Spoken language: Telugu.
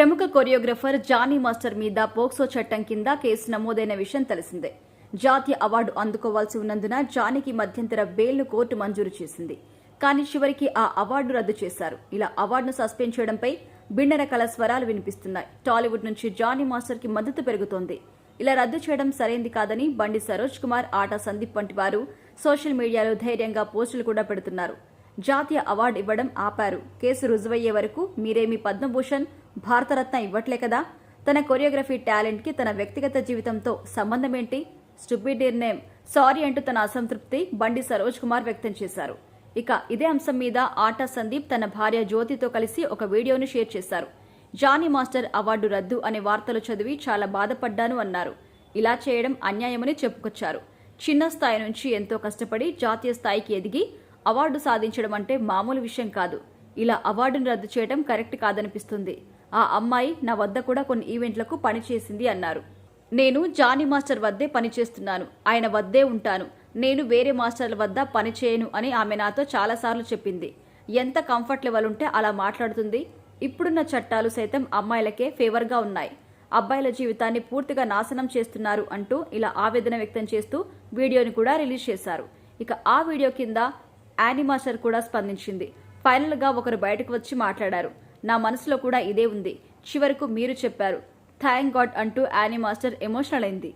ప్రముఖ కొరియోగ్రఫర్ జానీ మాస్టర్ మీద పోక్సో చట్టం కింద కేసు నమోదైన విషయం తెలిసిందే. జాతీయ అవార్డు అందుకోవాల్సి ఉన్నందున జానీకి మధ్యంతర బెయిల్ను కోర్టు మంజూరు చేసింది. కానీ చివరికి ఆ అవార్డు రద్దు చేశారు. ఇలా అవార్డును సస్పెండ్ చేయడంపై భిన్న రకాల స్వరాలు వినిపిస్తున్నాయి. టాలీవుడ్ నుంచి జానీ మాస్టర్కి మద్దతు పెరుగుతోంది. ఇలా రద్దు చేయడం సరైంది కాదని బండి సరోజ్ కుమార్ ఆట సందీప్ వంటి వారు సోషల్ మీడియాలో ధైర్యంగా పోస్టులు కూడా పెడుతున్నారు. జాతీయ అవార్డు ఇవ్వడం ఆపారు. కేసు రుజువయ్యే వరకు మీరేమి పద్మభూషణ్ భారతరత్న ఇవ్వట్లే కదా? తన కొరియోగ్రఫీ టాలెంట్కి తన వ్యక్తిగత జీవితంతో సంబంధమేంటి? స్టూపిడ్ నేమ్ సారీ అంటూ తన అసంతృప్తి బండి సరోజ్ కుమార్ వ్యక్తం చేశారు. ఇక ఇదే అంశం మీద ఆటా సందీప్ తన భార్య జ్యోతితో కలిసి ఒక వీడియోను షేర్ చేశారు. జానీ మాస్టర్ అవార్డు రద్దు అనే వార్తలు చదివి చాలా బాధపడ్డాను అన్నారు. ఇలా చేయడం అన్యాయమని చెప్పుకొచ్చారు. చిన్న స్థాయి నుంచి ఎంతో కష్టపడి జాతీయ స్థాయికి ఎదిగి అవార్డు సాధించడం అంటే మామూలు విషయం కాదు. ఇలా అవార్డును రద్దు చేయడం కరెక్ట్ కాదనిపిస్తుంది. ఆ అమ్మాయి నా వద్ద కూడా కొన్ని ఈవెంట్లకు పనిచేసింది అన్నారు. నేను జానీ మాస్టర్ వద్దే పనిచేస్తున్నాను ఆయన వద్దే ఉంటాను. నేను వేరే మాస్టర్ల వద్ద పనిచేయను అని ఆమె నాతో చాలాసార్లు చెప్పింది. ఎంత కంఫర్ట్ లెవెల్ ఉంటే అలా మాట్లాడుతుంది. ఇప్పుడున్న చట్టాలు సైతం అమ్మాయిలకే ఫేవర్గా ఉన్నాయి. అబ్బాయిల జీవితాన్ని పూర్తిగా నాశనం చేస్తున్నారు అంటూ ఇలా ఆవేదన వ్యక్తం చేస్తూ వీడియోని కూడా రిలీజ్ చేశారు. ఇక ఆ వీడియో కింద యానీ కూడా స్పందించింది. ఫైనల్గా ఒకరు బయటకు వచ్చి మాట్లాడారు. నా మనసులో కూడా ఇదే ఉంది. చివరకు మీరు చెప్పారు. థ్యాంక్ గాడ్ అంటూ యానిమాస్టర్ ఎమోషనల్ అయింది.